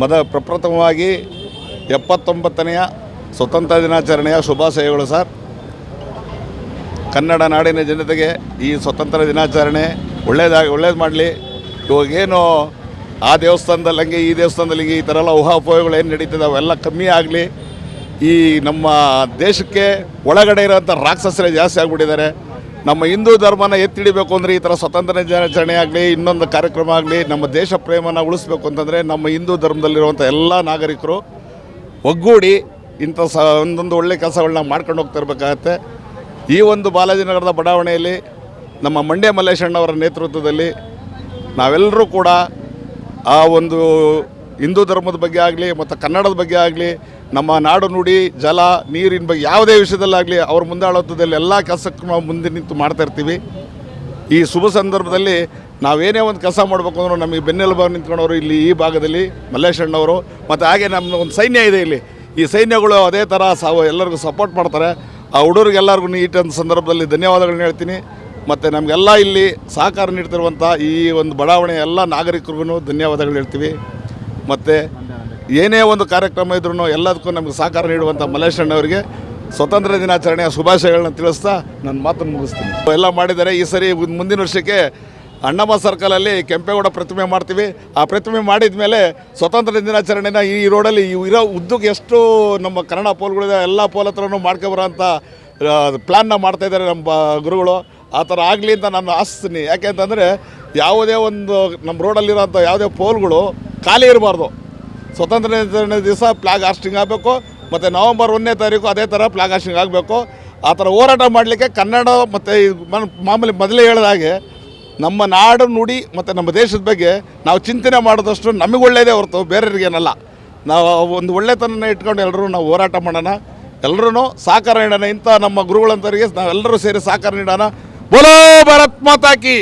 ಮೊದ ಪ್ರಪ್ರಥಮವಾಗಿ ಎಪ್ಪತ್ತೊಂಬತ್ತನೆಯ ಸ್ವತಂತ್ರ ದಿನಾಚರಣೆಯ ಶುಭಾಶಯಗಳು ಸರ್. ಕನ್ನಡ ನಾಡಿನ ಜನತೆಗೆ ಈ ಸ್ವತಂತ್ರ ದಿನಾಚರಣೆ ಒಳ್ಳೇದಾಗಿ, ಒಳ್ಳೇದು ಮಾಡಲಿ. ಇವಾಗೇನು ಆ ದೇವಸ್ಥಾನದಲ್ಲಿ ಹಂಗೆ, ಈ ದೇವಸ್ಥಾನದಲ್ಲಿ ಹಿಂಗೆ ಈ ಥರ ಎಲ್ಲ ಊಹಾಪೋಹಗಳು ಏನು ನಡೀತದೆ ಅವೆಲ್ಲ ಕಮ್ಮಿ ಆಗಲಿ. ಈ ನಮ್ಮ ದೇಶಕ್ಕೆ ಒಳಗಡೆ ಇರೋಂಥ ರಾಕ್ಷಸರೇ ಜಾಸ್ತಿ ಆಗಿಬಿಟ್ಟಿದ್ದಾರೆ. ನಮ್ಮ ಹಿಂದೂ ಧರ್ಮನ ಎತ್ತಿಡಿಬೇಕು ಅಂದರೆ ಈ ಥರ ಸ್ವತಂತ್ರ ದಿನಾಚರಣೆ ಆಗಲಿ, ಇನ್ನೊಂದು ಕಾರ್ಯಕ್ರಮ ಆಗಲಿ, ನಮ್ಮ ದೇಶ ಪ್ರೇಮನ ಉಳಿಸ್ಬೇಕು ಅಂತಂದರೆ ನಮ್ಮ ಹಿಂದೂ ಧರ್ಮದಲ್ಲಿರುವಂಥ ಎಲ್ಲ ನಾಗರಿಕರು ಒಗ್ಗೂಡಿ ಇಂಥ ಸ, ಒಂದೊಂದು ಒಳ್ಳೆ ಕೆಲಸಗಳನ್ನ ಮಾಡ್ಕೊಂಡು ಹೋಗ್ತಾ ಇರಬೇಕಾಗತ್ತೆ ಈ ಒಂದು ಬಾಲಾಜಿನಗರದ ಬಡಾವಣೆಯಲ್ಲಿ ನಮ್ಮ ಮಂಡ್ಯ ಮಲ್ಲೇಶಣ್ಣವರ ನೇತೃತ್ವದಲ್ಲಿ ನಾವೆಲ್ಲರೂ ಕೂಡ ಆ ಒಂದು ಹಿಂದೂ ಧರ್ಮದ ಬಗ್ಗೆ ಆಗಲಿ ಮತ್ತು ಕನ್ನಡದ ಬಗ್ಗೆ ಆಗಲಿ ನಮ್ಮ ನಾಡು ನುಡಿ, ಜಲ, ನೀರಿನ ಬಗ್ಗೆ ಯಾವುದೇ ವಿಷಯದಲ್ಲಾಗಲಿ ಅವ್ರ ಮುಂದಾಳತ್ವದಲ್ಲಿ ಎಲ್ಲ ಕೆಲಸಕ್ಕೂ ನಾವು ಮುಂದೆ ನಿಂತು ಮಾಡ್ತಾ ಇರ್ತೀವಿ. ಈ ಶುಭ ಸಂದರ್ಭದಲ್ಲಿ ನಾವೇನೇ ಒಂದು ಕೆಲಸ ಮಾಡಬೇಕು ಅಂದ್ರೆ ನಮಗೆ ಬೆನ್ನೆಲುಬಾಗಿ ನಿಂತ್ಕೊಂಡವರು ಇಲ್ಲಿ ಈ ಭಾಗದಲ್ಲಿ ಮಲ್ಲೇಶಣ್ಣವರು ಮತ್ತು ಹಾಗೆ ನಮ್ಮ ಒಂದು ಸೈನ್ಯ ಇದೆ ಇಲ್ಲಿ. ಈ ಸೈನ್ಯಗಳು ಅದೇ ಥರ ಸಾವು ಎಲ್ಲರಿಗೂ ಸಪೋರ್ಟ್ ಮಾಡ್ತಾರೆ. ಆ ಹುಡುಗರಿಗೆಲ್ಲರಿಗೂ ನೀಟ್ ಅಂತ ಸಂದರ್ಭದಲ್ಲಿ ಧನ್ಯವಾದಗಳನ್ನ ಹೇಳ್ತೀನಿ. ಮತ್ತು ನಮಗೆಲ್ಲ ಇಲ್ಲಿ ಸಹಕಾರ ನೀಡ್ತಿರುವಂಥ ಈ ಒಂದು ಬಡಾವಣೆಯ ಎಲ್ಲ ನಾಗರಿಕರಿಗೂ ಧನ್ಯವಾದಗಳು ಹೇಳ್ತೀವಿ. ಮತ್ತು ಏನೇ ಒಂದು ಕಾರ್ಯಕ್ರಮ ಇದ್ರೂ ಎಲ್ಲದಕ್ಕೂ ನಮಗೆ ಸಹಕಾರ ನೀಡುವಂಥ ಮಲ್ಲೇಶಣ್ಣವರಿಗೆ ಸ್ವತಂತ್ರ ದಿನಾಚರಣೆಯ ಶುಭಾಶಯಗಳನ್ನ ತಿಳಿಸ್ತಾ ನನ್ನ ಮಾತನ್ನು ಮುಗಿಸ್ತೀನಿ. ಎಲ್ಲ ಮಾಡಿದ್ದಾರೆ ಈ ಸರಿ ಮುಂದಿನ ವರ್ಷಕ್ಕೆ ಅಣ್ಣಮ್ಮ ಸರ್ಕಲಲ್ಲಿ ಕೆಂಪೇಗೌಡ ಪ್ರತಿಮೆ ಮಾಡ್ತೀವಿ. ಆ ಪ್ರತಿಮೆ ಮಾಡಿದ ಮೇಲೆ ಸ್ವತಂತ್ರ ದಿನಾಚರಣೆನ ಈ ರೋಡಲ್ಲಿ ಇರೋ ಉದ್ದಕ್ಕೆ ಎಷ್ಟು ನಮ್ಮ ಕನ್ನಡ ಪೋಲ್ಗಳಿದೆ, ಎಲ್ಲ ಪೋಲ್ ಹತ್ರನೂ ಮಾಡ್ಕೊಬರೋಂಥ ಪ್ಲ್ಯಾನ್ನ ಮಾಡ್ತಾಯಿದ್ದಾರೆ ನಮ್ಮ ಗುರುಗಳು. ಆ ಥರ ಆಗಲಿ ಅಂತ ನಾನು ಆಶಿಸ್ತೀನಿ ಯಾಕೆ ಅಂತಂದರೆ ಯಾವುದೇ ಒಂದು ನಮ್ಮ ರೋಡಲ್ಲಿರೋಂಥ ಯಾವುದೇ ಪೋಲ್ಗಳು ಖಾಲಿ ಇರಬಾರ್ದು. ಸ್ವತಂತ್ರ ದಿನ ದಿವಸ ಫ್ಲಾಗ್ ಹಾಸ್ಟಿಂಗ್ ಆಗಬೇಕು ಮತ್ತು ನವಂಬರ್ ಒಂದನೇ ತಾರೀಕು ಅದೇ ಥರ ಫ್ಲಾಗ್ ಆಸ್ಟಿಂಗ್ ಆಗಬೇಕು. ಆ ಥರ ಹೋರಾಟ ಮಾಡಲಿಕ್ಕೆ ಕನ್ನಡ ಮತ್ತು ಮಾಮೂಲಿ ಮೊದಲೇ ಹೇಳಿದ ಹಾಗೆ ನಮ್ಮ ನಾಡು ನುಡಿ ಮತ್ತು ನಮ್ಮ ದೇಶದ ಬಗ್ಗೆ ನಾವು ಚಿಂತನೆ ಮಾಡಿದಷ್ಟು ನಮಗೆ ಒಳ್ಳೆಯದೇ ಹೊರತು ಬೇರೆಯವ್ರಿಗೇನಲ್ಲ. ನಾವು ಒಂದು ಒಳ್ಳೆತನ ಇಟ್ಕೊಂಡು ಎಲ್ಲರೂ ನಾವು ಹೋರಾಟ ಮಾಡೋಣ. ಎಲ್ಲರೂ ಸಹಕಾರ ನೀಡೋಣ. ಇಂಥ ನಮ್ಮ ಗುರುಗಳಂತವರಿಗೆ ನಾವೆಲ್ಲರೂ ಸೇರಿ ಸಹಕಾರ ನೀಡೋಣ. ಬೋಲೋ ಭಾರತ್ ಮಾತಾಕಿ